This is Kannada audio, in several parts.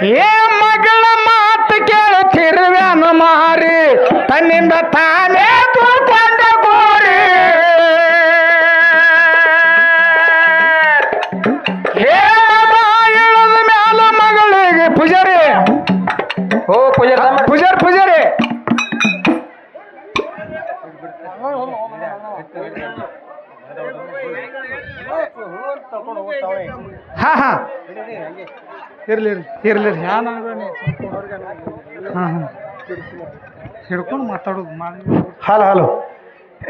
ಏ ಮಗಳ ಮಾತು ಕೇಳುತ್ತಿರುವನ ಮಾರಿ ತನ್ನಿಂದ ತಾನೇ ತೂಕೊಂಡ ಹಾ ಹಾ. ಇರ್ಲಿ ಇರ್ಲಿ ಇರ್ಲಿ ಯಾನ್ ಹಾ ಹಾ ಹಿಡ್ಕೊಂಡು ಮಾತಾಡೋದು ಮಾಡಿ ಹಲೋ ಹಲೋ.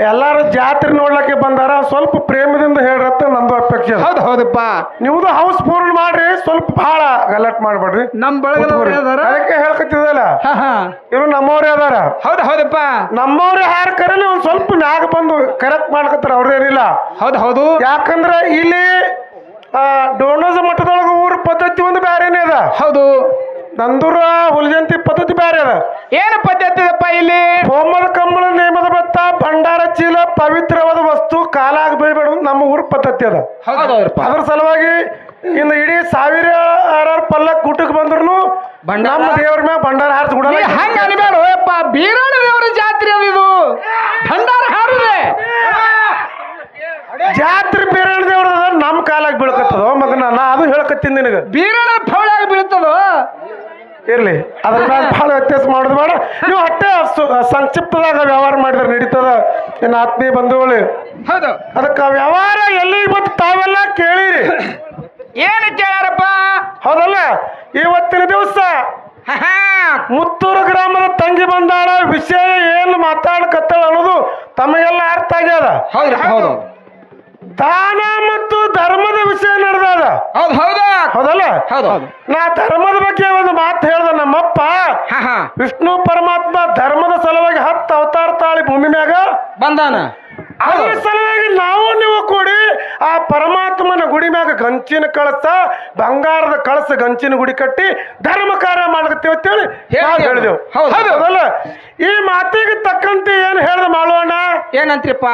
ಎಲ್ಲಾರು ಜಾತ್ರೆ ನೋಡ್ಲಕ್ಕೆ ಬಂದಾರ ಸ್ವಲ್ಪ ಪ್ರೇಮದಿಂದ ಹೇಳ್ರತ್ತ ನಂದು ಅಪೇಕ್ಷೆ. ಹೌದು ಹೌದಪ್ಪ. ನಿಮ್ದು ಹೌಸ್ ಪೂರ್ಣ ಮಾಡ್ರಿ ಸ್ವಲ್ಪ ಬಹಳ ಗಲಾಟ್ ಮಾಡ್ಬೇಡ್ರಿ. ನಮ್ ಬಳಗದವ್ರು ಅದಾರ ಅದಕ್ಕೆ ಹೇಳ್ಕತ್ತಿದಲ್ಲ ಹಾ ಹಾ. ಇವ್ರು ನಮ್ಮವ್ರೇ ಅದಾರ ಹೌದು ಹೌದಪ್ಪ. ನಮ್ಮವ್ರೆ ಯಾರು ಕರಲಿ ಒಂದ್ ಸ್ವಲ್ಪ ಮ್ಯಾಗ ಬಂದು ಕರೆಕ್ಟ್ ಮಾಡ್ಕತ್ತಾರ ಅವ್ರೇನಿಲ್ಲ ಹೌದು ಹೌದು. ಯಾಕಂದ್ರ ಇಲ್ಲಿ ಆ, ಡೋಣೋಜ ಮಠದೊಳಗ ಊರ ಪದ್ಧತಿ ಒಂದು ಬ್ಯಾರೇನೆ ಅದ. ಹೌದು. ನಂದೂರ ಹುಲಜಂತಿ ಪದ್ಧತಿ ಬ್ಯಾರೆ ಅದ. ಏನು ಪದ್ಧತಿ ಇದಪ್ಪ ಇಲ್ಲಿ? ಹೋಮದ ಕಂಬಳ ನೇಮದ ಬತ್ತ ಭಂಡಾರ ಚೀಲ ಪವಿತ್ರವಾದ ವಸ್ತು ಕಾಲಾಗ ಬೀಳ್ಬೇಡ ನಮ್ಮ ಊರ ಪದ್ಧತಿ ಅದ. ಅದ್ರ ಸಲುವಾಗಿ ಇನ್ನು ಇಡೀ ಸಾವಿರ ಆರಾರು ಪಲ್ಲಕ್ ಊಟಕ್ಕೆ ಬಂದ್ರು? ನಮ್ಮ ದೇವ್ರ ಮ್ಯಾಗ ಭಂಡಾರ ಹಾರಿಸಿ ನೀ ಕೊಡಲ್ಲ ಹಂಗ ಅನ್ಬೇಡ ಬೀರಣ ದೇವರ ಜಾತ್ರೆ ಅದು ಇದು ಭಂಡಾರ ಹಾರುದೆ ಜಾತ್ರೆ ಬೇರೆ ದೇವ್ರ ಅದ ನಮ್ಮ ಕಾಲಾಗ ಬೀಳ್ಕತ್ತದ ಮಗನ ನಾ ಅದು ನಿನಗೆ. ಬೀರಣ ಫೌಳಾಗಿ ಬೀಳ್ತದೋ? ಇರ್ಲಿ. ಅದ್ರ ಮ್ಯಾಲ ಬಹಳ ವ್ಯತ್ಯಾಸ ಮಾಡೋದು ಬೇಡ. ನೀವು ಅಟ್ಟೆ ಸು- ಸಂಕ್ಷಿಪ್ತದಾಗ ವ್ಯವಹಾರ ಮಾಡಿದ್ರೆ ನಡೀತದ. ನಿನ್ನ ಆತ್ಮೀಯ ಬಂಧುಗಳು. ಹೌದು. ಅದಕ್ಕೆ ವ್ಯವಹಾರ ಎಲ್ಲಿ ಮತ್ತು ತಾವೆಲ್ಲ ಕೇಳಿರಿ. ಏನು ಕೇಳಾರಪ್ಪ ಹೌದಲ್ಲ? ಇವತ್ತಿನ ದಿವಸ ಮುತ್ತೂರು ಗ್ರಾಮದ ತಂಗಿ ಬಂದಾಳ. ವಿಷಯ ಏನು ಮಾತಾಡಕತ್ತಾಳ ಅನ್ನೋದು ತಮಗೆಲ್ಲ ಅರ್ಥ ಆಗ್ಯದ. ಹೌದು ಹೌದು. ದಾನ ಮತ್ತು ಧರ್ಮದ ವಿಷಯ ನಡೆದದ. ಹೌದು ಹೌದು. ಹೌದಲ್ಲ? ಹೌದು. ಹೌದು ನಾ ಧರ್ಮದ ಬಗ್ಗೆ ಒಂದು ಮಾತು ಹೇಳ್ದ ನಮ್ಮಪ್ಪ. ಹಾ ಹಾ. ವಿಷ್ಣು ಪರಮಾತ್ಮ ಧರ್ಮದ ಸಲುವಾಗಿ ಹತ್ತು ಅವತಾರ ತಾಳಿ ಭೂಮಿ ಮ್ಯಾಗ ಬಂದಾನ? ಅದರ ಸಲುವಾಗಿ ನಾವು ನೀವು ಕೂಡಿ ಆ ಪರಮಾತ್ಮನ ಗುಡಿ ಮ್ಯಾಗ ಗಂಚಿನ ಕಳಸ ಬಂಗಾರದ ಕಳಸ ಗಂಚಿನ ಗುಡಿ ಕಟ್ಟಿ ಧರ್ಮ ಕಾರ್ಯ ಮಾಡ್ಕತ್ತೀವಿ ಅಂತೇಳಿ. ಹೇಳಿದೆವು. ಹೌದು. ಹೌದಲ್ಲ? ಈ ಮಾತಿಗೆ ತಕ್ಕಂತೆ ಏನು ಹೇಳ್ದ ಮಾಡೋಣ ಏನಂತ್ರಿಪ್ಪ?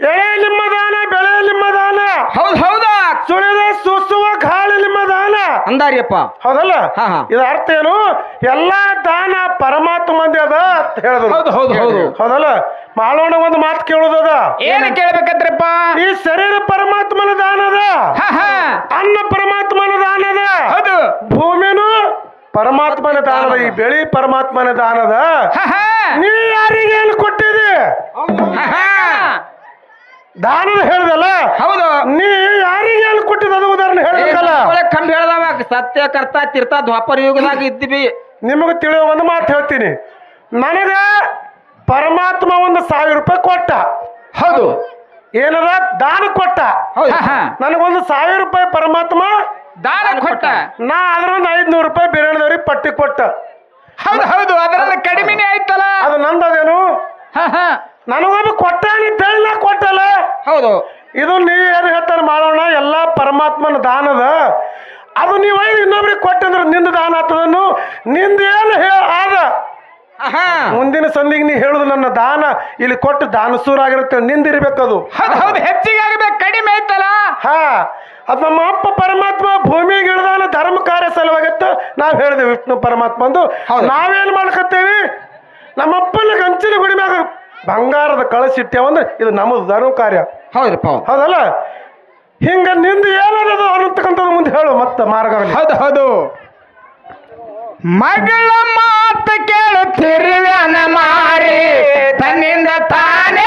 ಎಳೆ ನಿಮ್ಮ ದಾನ ಬೆಳೆ ನಿಮ್ಮ ದಾನ ಹೌದು ಹೌದಾ? ಸುಳಿದ ಸುಸುವ ಗಾಳಿ ನಿಮ್ಮ ದಾನ ಅಂದಾರಿಯಪ್ಪ. ಹೌದಲ್ಲ? ಹಾ, ಹಾ. ಇದು ಅರ್ಥ ಏನು? ಎಲ್ಲಾ ದಾನ ಪರಮಾತ್ಮಂದೇ ಅದ ಅಂತ ಹೇಳಿದ್ರು. ಹೌದು ಹೌದು ಹೌದು. ಹೌದಲ್ಲ? ಮಾಳೋಣ ಒಂದು ಮಾತು ಕೇಳೋದದ ಏನು ಕೇಳ್ಬೇಕಂದ್ರಪ್ಪ? ಈ ಶರೀರ ಪರಮಾತ್ಮನ ದಾನ ಅದ. ಹಾ ಹಾ. ಅನ್ನ ಪರಮಾತ್ಮನ ದಾನ ಅದ. ಹೌದು. ಭೂಮಿನೂ ಪರಮಾತ್ಮನ ದಾನದ ಈ ಬೆಳಿ ಪರಮಾತ್ಮನ ದಾನದ ಹಾ ಹಾ. ನೀ ಯಾರಿಗೆ ಏನು ಕೊಟ್ಟಿದಿ? ಹಾ, ಹಾ. ದಾನದ ಹೇಳ್ದಲ್ಲ? ಹೌದು. ನೀ ಯಾರಿಗೆ ಕೊಟ್ಟಿದ ಅದು ಉದಾಹರಣೆ ಹೇಳ್ಬೇಕಲ್ಲ? ಕಂಡು ಹೇಳ್ದವ. ಸತ್ಯ ಕರ್ತ ತೀರ್ಥ ದ್ವಾಪರ ಯುಗದಾಗ ಇದ್ದೀವಿ. ನಿಮಗೆ ತಿಳಿಯೋ ಒಂದು ಮಾತು ಹೇಳ್ತೀನಿ. ನನಗೆ ಪರಮಾತ್ಮ ಒಂದು ಸಾವಿರ ರೂಪಾಯಿ ಕೊಟ್ಟ. ಹೌದು. ಏನದ? ದಾನ ಕೊಟ್ಟ. ನನಗೊಂದು ಸಾವಿರ ರೂಪಾಯಿ ಪರಮಾತ್ಮ ದಾನ ಕೊಟ್ಟ. ನಾ ಅದ್ರ ಒಂದು ಐದ್ನೂರು ರೂಪಾಯಿ ಬಿರಿಯಾನಿದವ್ರಿಗೆ ಪಟ್ಟಿ ಕೊಟ್ಟ. ಹೌದು ಹೌದು. ಅದರಲ್ಲಿ ಕಡಿಮೆನೇ ಆಯ್ತಲ್ಲ. ಅದು ನಂದದೇನು? ನನಗೊಬ್ಬ ಕೊಟ್ಟ ಅಂತೇಳಿ ನಾ ಕೊಟ್ಟಲ್ಲ ಹೌದು. ಇದು ನೀವು ಏನು ಹೇಳ್ತಾರೆ ಮಾಡೋಣ ಎಲ್ಲ ಪರಮಾತ್ಮನ ದಾನದ. ಅದು ನೀವು ಇನ್ನೊಬ್ರಿಗೆ ಕೊಟ್ಟಂದ್ರೆ ನಿಂದ ದಾನ ಆಗ್ತದನ್ನು? ನಿಂದ ಏನು ಆದ? ಮುಂದಿನ ಸಂದಿಗೆ ನೀ ಹೇಳುದು ನನ್ನ ದಾನ ಇಲ್ಲಿ ಕೊಟ್ಟು ದಾನಸೂರಾಗಿರುತ್ತೆ ನಿಂದಿರ್ಬೇಕದು ಹೌದು ಹೌದು ಹೆಚ್ಚಿಗೆ ಆಗ್ಬೇಕು ಕಡಿಮೆ ಆಯ್ತಲ್ಲ ಹಾ ಅದು ನಮ್ಮ ಅಪ್ಪ ಪರಮಾತ್ಮ ಭೂಮಿಗೆ ಇಳಿದಾನ ಧರ್ಮ ಕಾರ್ಯ ಸಲುವಾಗಿತ್ತು. ನಾವು ಹೇಳಿದೆ ವಿಷ್ಣು ಪರಮಾತ್ಮ ಅಂದು. ನಾವೇನು ಮಾಡ್ಕತ್ತೇವಿ? ನಮ್ಮಪ್ಪನ ಗಂಚಿನ ಗುಡಿ ಮ್ಯಾಗ ಬಂಗಾರದ ಕಳಸಿಟ್ಟೇವಂದ್ರೆ ಇದು ನಮ್ಮದು ಧರ್ಮ ಕಾರ್ಯ ಹೌದಪ್ಪ ಹೌದು. ಹೌದಲ್ಲ? ಹಿಂಗ ನಿಂದ ಏನದು ಅನ್ನತಕ್ಕಂಥದ್ದು ಮುಂದೆ ಹೇಳು ಮತ್ತೆ ಮಾರ್ಗ ಹೌದು ಹೌದು. ಮಗಳ ಮಾತು ಕೇಳುತ್ತಿರುವ ಮಾರಿ ತನ್ನಿಂದ ತಾನೇ